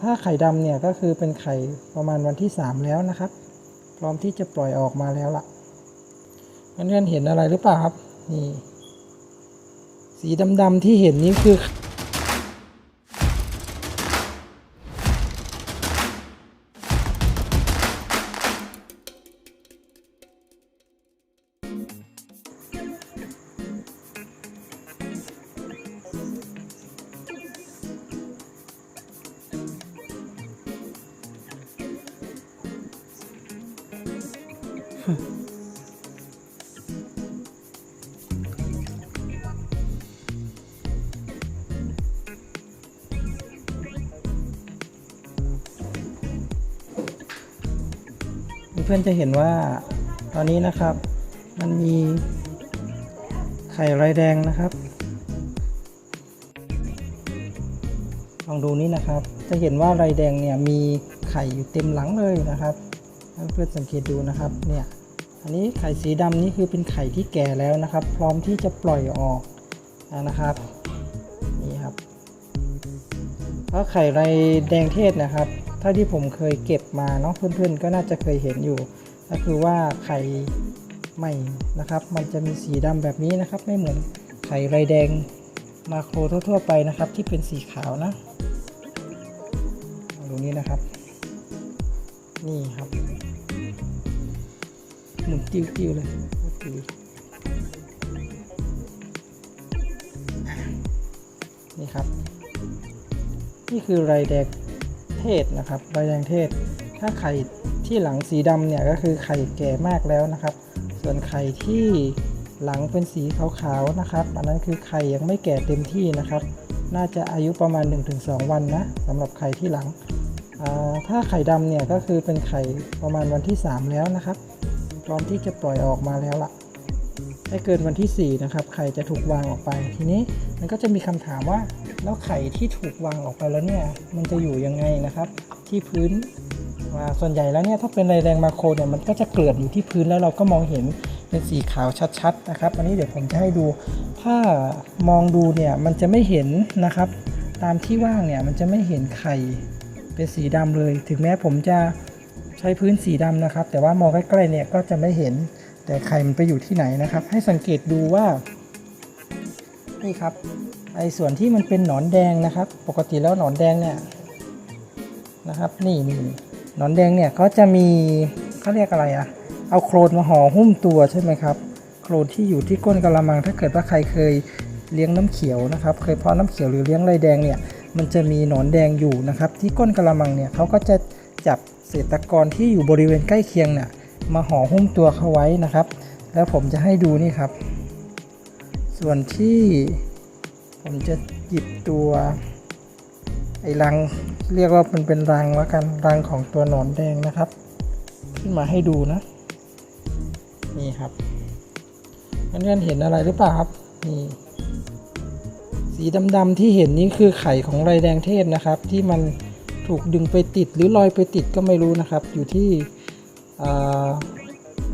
ถ้าไข่ดำเนี่ยก็คือเป็นไข่ประมาณวันที่ 3 แล้วนะครับ พร้อมที่จะปล่อยออกมาแล้วล่ะเพื่อนๆเห็นอะไรหรือเปล่าครับนี่สีดำๆที่เห็นนี้คือ เพื่อนจะเห็นว่าตอนนี้นะครับ มันมีไข่ลายแดงนะครับ ลองดูนี่นะครับ จะเห็นว่าลายแดงเนี่ยมีไข่อยู่เต็มหลังเลยนะครับเพื่อนสังเกตดูนะครับเนี่ย อันนี้ไข่สีดำนี่คือเป็นไข่ที่แก่แล้วนะครับ พร้อมที่จะปล่อยออกนะครับนี่ครับเพราะไข่ไรแดงเทศนะครับเท่าที่ผมเคยเก็บมาเนาะเพื่อนๆ ก็น่าจะเคยเห็นอยู่ ก็คือว่าไข่ใหม่นะครับ มันจะมีสีดำแบบนี้นะครับ ไม่เหมือนไข่ไรแดงมาโครทั่วๆไปนะครับ ที่เป็นสีขาวนะตรงนี้นะครับ นี่ครับ มติ้วๆเลยนี่ครับ นี่คือไรแดงเทศนะครับไรแดงเทศ ถ้าไข่ที่หลังสีดำเนี่ยก็คือไข่แก่มากแล้วนะครับ ส่วนไข่ที่หลังเป็นสีขาวๆนะครับ อันนั้นคือไข่ยังไม่แก่เต็มที่นะครับ น่าจะอายุประมาณ 1-2 วันนะสำหรับไข่ที่หลัง ถ้าไข่ดำเนี่ยก็คือเป็นไข่ประมาณวันที่ 3 แล้วนะครับ พร้อมที่จะปล่อยออกมาแล้วล่ะไม่เกินวันที่ 4 นะครับ ไข่จะถูกวางออกไป ทีนี้มันก็จะมีคำถามว่าแล้วไข่ที่ถูกวางออกไปแล้วเนี่ย มันจะอยู่ยังไงนะครับ ที่พื้นอ่าส่วนใหญ่แล้วเนี่ยถ้าเป็นไรแดงมาโครเนี่ยมันก็จะเกลื่อนอยู่ที่พื้นแล้วเราก็มองเห็นเป็นสีขาวชัดๆนะครับ อันนี้เดี๋ยวผมจะให้ดู ถ้ามองดูเนี่ยมันจะไม่เห็นนะครับ ตามที่ว่างเนี่ยมันจะไม่เห็นไข่เป็นสีดำเลย ถึงแม้ผมจะ ใช้พื้นสีดำนะครับ แต่ว่ามองใกล้ๆเนี่ยก็จะไม่เห็นแต่ไข่มันไปอยู่ที่ไหนนะครับ ให้สังเกตดูว่านี่ครับไอ้ส่วนที่มันเป็นหนอนแดงนะครับ ปกติแล้วหนอนแดงเนี่ยนะครับนี่นี่หนอนแดงเนี่ยก็จะมีเขาเรียกอะไรอะเอาโครนมาห่อหุ้มตัวใช่ไหมครับโครนที่อยู่ที่ก้นกระมัง ถ้าเกิดว่าใครเคยเลี้ยงน้ำเขียวนะครับ เคยเพาะน้ำเขียวหรือเลี้ยงไรแดงเนี่ยมันจะมีหนอนแดงอยู่นะครับ ที่ก้นกระมังเนี่ยเขาก็จะ จับเศษตะกอนที่อยู่บริเวณใกล้เคียงเนี่ยมาห่อหุ้มตัวเขาไว้นะครับ แล้วผมจะให้ดูนี่ครับ ส่วนที่ผมจะหยิบตัวไอ้รังเรียกว่ามันเป็นรังแล้วกันรังของตัวหนอนแดงนะครับ ขึ้นมาให้ดูนะ นี่ครับเพื่อนๆเห็นอะไรหรือเปล่าครับนี่สีดำๆที่เห็นนี่คือไข่ของไรแดงเทศนะครับ ที่มัน ถูกดึงไปติดหรือลอยไปติดก็ไม่รู้นะครับ อยู่ที่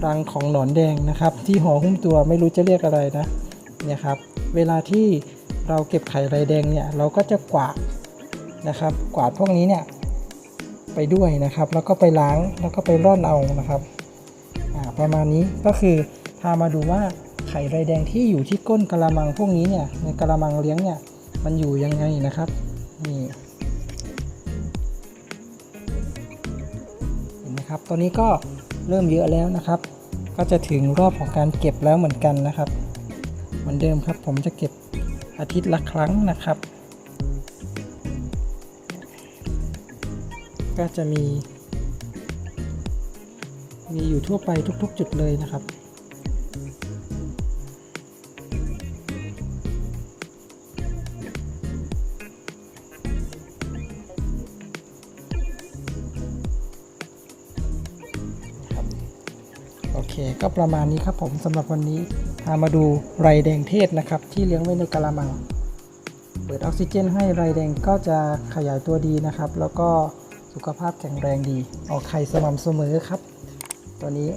รังของหนอนแดงนะครับ ที่ห่อหุ้มตัวไม่รู้จะเรียกอะไรนะเนี่ยครับเวลาที่เราเก็บไข่ไรแดงเนี่ยเราก็จะกวาดนะครับ กวาดพวกนี้เนี่ยไปด้วยนะครับ แล้วก็ไปล้างแล้วก็ไปร่อนเอานะครับประมาณนี้ก็คือพามาดูว่าไข่ไรแดงที่อยู่ที่ก้นกระมังพวกนี้เนี่ยในกระมังเลี้ยงเนี่ยมันอยู่ยังไงนะครับนี่ นไหมครับ ตอนนี้ก็เริ่มเยอะแล้วนะครับ ก็จะถึงรอบของการเก็บแล้วเหมือนกันนะครับ เหมือนเดิมครับ ผมจะเก็บอาทิตย์ละครั้งนะครับ ก็จะมี มีอยู่ทั่วไปทุก ๆ จุดเลยนะครับ เคก็ประมาณนี้ครับผมสำหรับวันนี้พามาดูไรแดงเทศนะครับ ที่เลี้ยงไว้ในกะละมัง เปิดออกซิเจนให้ไรแดงก็จะขยายตัวดีนะครับ แล้วก็สุขภาพแข็งแรงดี ออกไข่สม่ำเสมอครับ ตัวนี้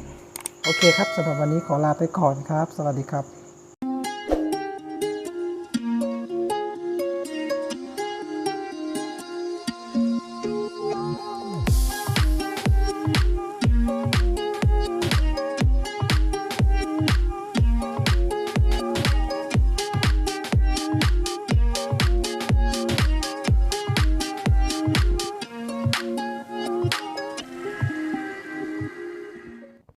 โอเคครับสำหรับวันนี้ขอลาไปก่อนครับ สวัสดีครับ